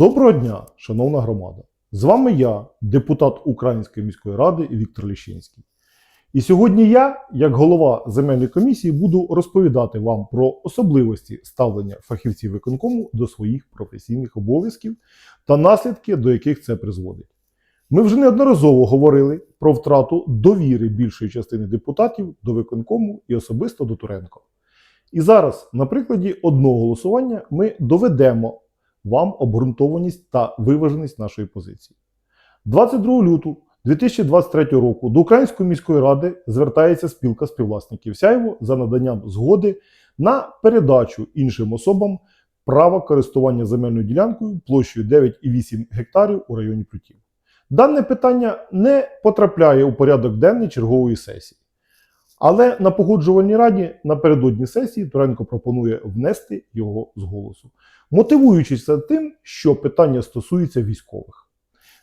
Доброго дня, шановна громада! З вами я, депутат Української міської ради Віктор Ліщинський. І сьогодні я, як голова земельної комісії, буду розповідати вам про особливості ставлення фахівців виконкому до своїх професійних обов'язків та наслідки, до яких це призводить. Ми вже неодноразово говорили про втрату довіри більшої частини депутатів до виконкому і особисто до Туренко. І зараз, на прикладі одного голосування, ми доведемо вам обґрунтованість та виваженість нашої позиції. 22 лютого 2023 року до Української міської ради звертається спілка співвласників Сяйво за наданням згоди на передачу іншим особам права користування земельною ділянкою площею 9,8 гектарів у районі Плютів. Дане питання не потрапляє у порядок денний чергової сесії. Але на погоджувальній раді напередодні сесії Туренко пропонує внести його з голосу, мотивуючись це тим, що питання стосується військових.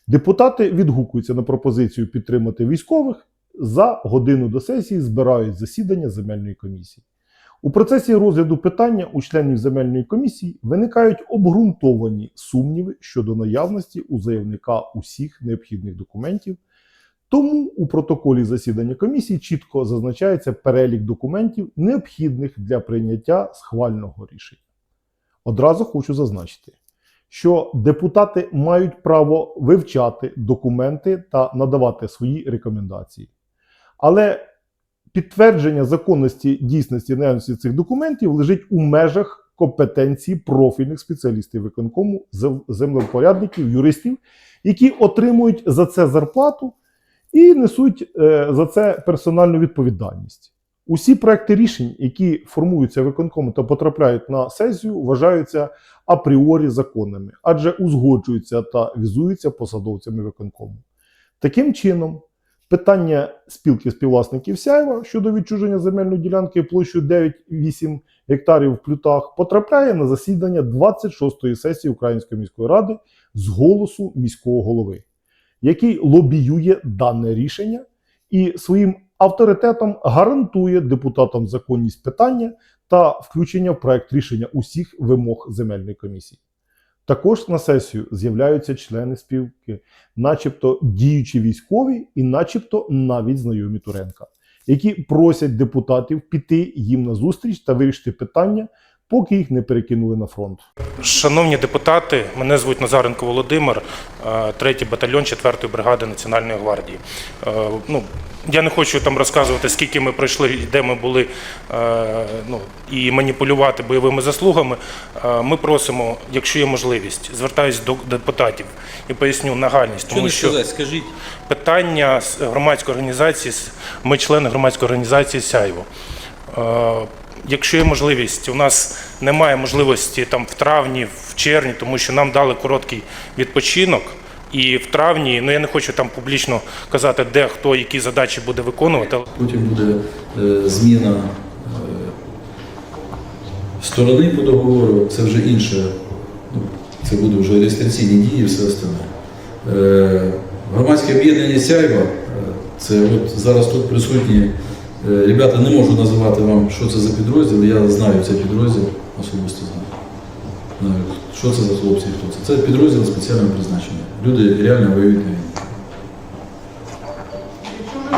Депутати відгукуються на пропозицію підтримати військових. За годину до сесії збирають засідання земельної комісії. У процесі розгляду питання у членів земельної комісії виникають обґрунтовані сумніви щодо наявності у заявника усіх необхідних документів. Тому у протоколі засідання комісії чітко зазначається перелік документів, необхідних для прийняття схвального рішення. Одразу хочу зазначити, що депутати мають право вивчати документи та надавати свої рекомендації. Але підтвердження законності дійсності наявності цих документів лежить у межах компетенції профільних спеціалістів виконкому, зем- землепорядників, юристів, які отримують за це зарплату і несуть е, за це персональну відповідальність. Усі проекти рішень, які формуються виконкомом та потрапляють на сесію, вважаються апріорі законними, адже узгоджуються та візуються посадовцями виконкому. Таким чином, питання спілки співвласників Сяєва щодо відчуження земельної ділянки площею 9,8 гектарів в плютах потрапляє на засідання 26-ї сесії Української міської ради з голосу міського голови, який лобіює дане рішення і своїм авторитетом гарантує депутатам законність питання та включення в проект рішення усіх вимог земельної комісії. Також на сесію з'являються члени спілки, начебто діючі військові і начебто навіть знайомі Туренка, які просять депутатів піти їм на зустріч та вирішити питання, поки їх не перекинули на фронт. Шановні депутати, мене звуть Назаренко Володимир, е, третій батальйон 4-ї бригади Національної гвардії. Е, Ну, я не хочу там розказувати, скільки ми пройшли, і де ми були, е, ну, і маніпулювати бойовими заслугами. Е, Ми просимо, якщо є можливість, звертаюся до депутатів і поясню нагальність, тому що сказати, скажіть. питання з громадської організації, ми члени громадської організації Сяйво. Якщо є можливість, у нас немає можливості там в травні, в червні, тому що нам дали короткий відпочинок. І в травні, ну я не хочу там публічно казати, де хто які задачі буде виконувати. Потім буде е, зміна е, сторони по договору, це вже інше. Ну, це буде вже реєстраційні дії все остальне. Е, Громадське об'єднання Сяйва, е, це от зараз тут присутні. Е, Ребята, не можу називати вам, що це за підрозділ. Я знаю цей підрозділ, особисто знаю. Що це за хлопці, і хто це. Це підрозділ спеціального призначення. Люди реально воюють на війні.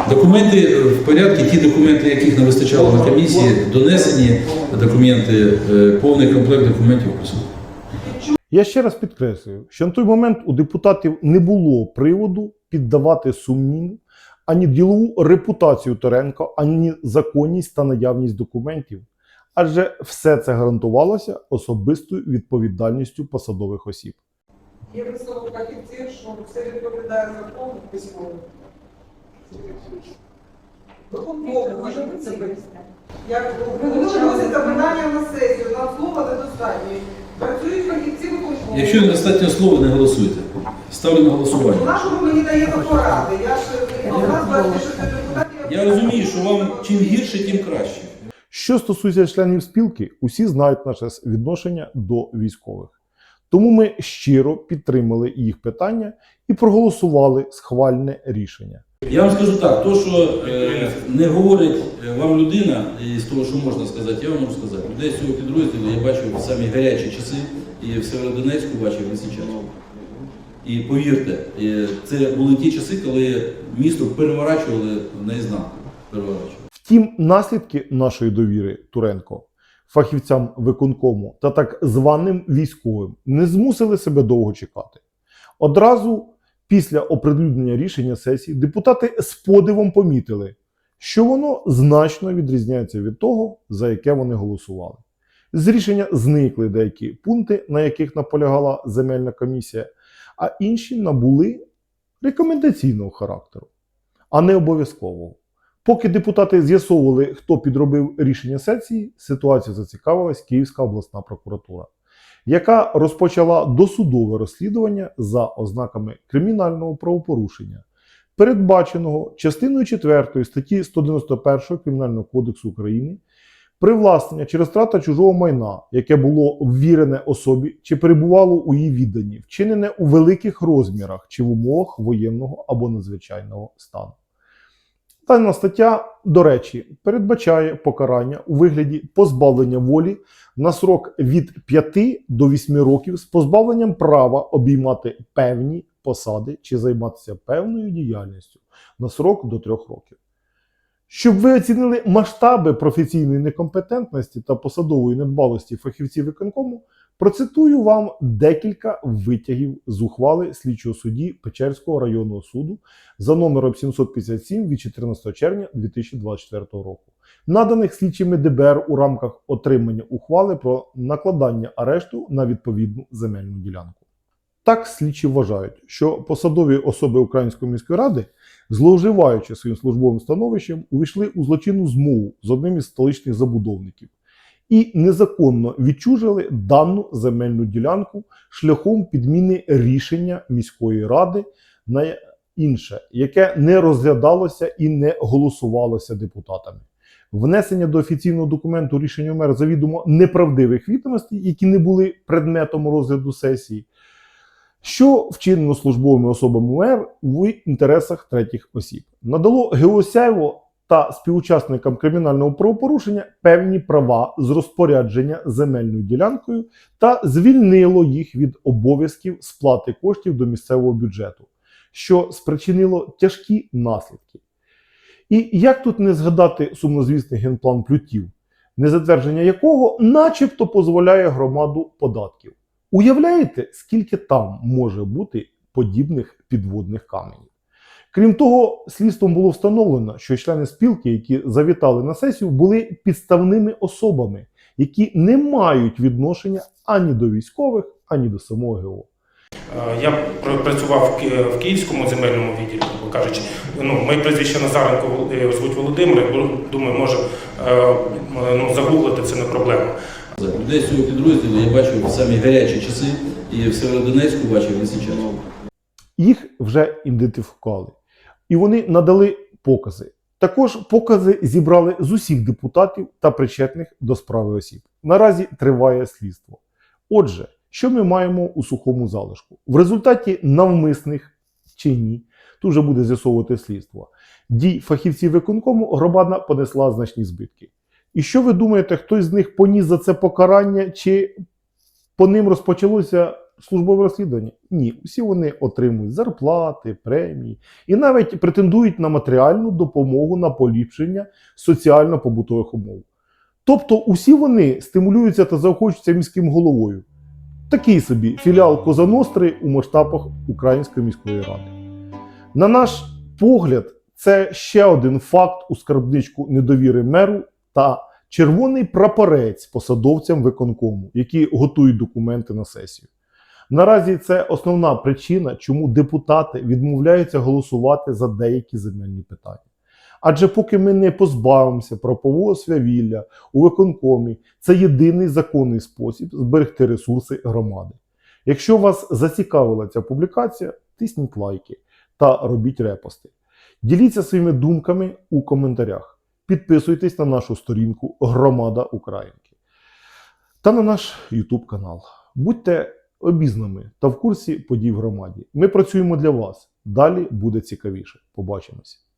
Документи е, в порядку, ті документи, яких не вистачало на комісії, донесені документи, е, повний комплект документів присутній. Я ще раз підкреслюю, що на той момент у депутатів не було приводу піддавати сумніву ані ділову репутацію Теренко, ані законність та наявність документів, адже все це гарантувалося особистою відповідальністю посадових осіб. Є висновок фахівців, що все відповідає закону письмово. Мову може це Як ви виносите питання на сесію, нам слова недостатньо. Працюють фахівці виконкому. Якщо недостатньо слова, не голосуйте. Ставлю на голосування. нашому мені даєте поради. Я ж у нас 26 депутатів. Я розумію, що вам чим гірше, тим краще. Що стосується членів спілки, усі знають наше відношення до військових. Тому ми щиро підтримали їх питання і проголосували схвальне рішення. Я вам скажу так, то, що е, не говорить е, вам людина, і з того, що можна сказати, я вам можу сказати. Людей з цього підрозділу я бачив в самі гарячі часи, і в Северодонецьку бачив і зараз. І повірте, це були ті часи, коли місто переворачували наізнанку. Переворачували. Втім, наслідки нашої довіри Туренко фахівцям виконкому та так званим військовим не змусили себе довго чекати. Одразу після оприлюднення рішення сесії депутати з подивом помітили, що воно значно відрізняється від того, за яке вони голосували. З рішення зникли деякі пункти, на яких наполягала земельна комісія, а інші набули рекомендаційного характеру, а не обов'язкового. Поки депутати з'ясовували, хто підробив рішення сесії, ситуацію зацікавилась Київська обласна прокуратура, яка розпочала досудове розслідування за ознаками кримінального правопорушення, передбаченого частиною 4 статті 191 Кримінального кодексу України привласнення через втрата чужого майна, яке було ввірене особі чи перебувало у її відданні, вчинене у великих розмірах чи в умовах воєнного або надзвичайного стану. Дана стаття, до речі, передбачає покарання у вигляді позбавлення волі на срок від 5 до 8 років з позбавленням права обіймати певні посади чи займатися певною діяльністю на срок до 3 років. Щоб ви оцінили масштаби професійної некомпетентності та посадової недбалості фахівців виконкому, процитую вам декілька витягів з ухвали слідчого судді Печерського районного суду за номером 757 від 14 червня 2024 року, наданих слідчими ДБР у рамках отримання ухвали про накладання арешту на відповідну земельну ділянку. Так слідчі вважають, що посадові особи Української міської ради, зловживаючи своїм службовим становищем, увійшли у злочинну змову з одним із столичних забудовників і незаконно відчужили дану земельну ділянку шляхом підміни рішення міської ради на інше, яке не розглядалося і не голосувалося депутатами. Внесення до офіційного документу рішення мер завідомо неправдивих відомостей, які не були предметом розгляду сесії, що вчинено службовими особами МР в інтересах третіх осіб, надало Геосяєво та співучасникам кримінального правопорушення певні права з розпорядження земельною ділянкою та звільнило їх від обов'язків сплати коштів до місцевого бюджету, що спричинило тяжкі наслідки. І як тут не згадати сумнозвісний генплан плютів, незатвердження якого начебто дозволяє громаду податків. Уявляєте, скільки там може бути подібних підводних каменів? Крім того, слідством було встановлено, що члени спілки, які завітали на сесію, були підставними особами, які не мають відношення ані до військових, ані до самого ГО. Е, Я працював в Київському земельному відділі, кажучи. Ну, моє прізвище Назаренко е, звуть Володимир. Думаю, може е, ну, загуглити це не проблема. Людей з цього підрозділу я бачив в самі гарячі часи і в Северодонецьку бачив і зараз. Їх вже ідентифікували. І вони надали покази. Також покази зібрали з усіх депутатів та причетних до справи осіб. Наразі триває слідство. Отже, що ми маємо у сухому залишку? В результаті навмисних чи ні, тут вже буде з'ясовувати слідство. Дій фахівців виконкому громада понесла значні збитки. І що ви думаєте, хтось з них поніс за це покарання, чи по ним розпочалося службове розслідування? Ні, усі вони отримують зарплати, премії і навіть претендують на матеріальну допомогу на поліпшення соціально-побутових умов. Тобто усі вони стимулюються та заохочуються міським головою. Такий собі філіал Козаностри у масштабах Української міської ради. На наш погляд, це ще один факт у скарбничку недовіри меру та червоний прапорець посадовцям виконкому, які готують документи на сесію. Наразі це основна причина, чому депутати відмовляються голосувати за деякі земельні питання. Адже поки ми не позбавимося прапового свавілля у виконкомі, це єдиний законний спосіб зберегти ресурси громади. Якщо вас зацікавила ця публікація, тисніть лайки та робіть репости. Діліться своїми думками у коментарях. Підписуйтесь на нашу сторінку Громада Українки та на наш YouTube канал. Будьте обізнаними та в курсі подій в громаді. Ми працюємо для вас. Далі буде цікавіше. Побачимось.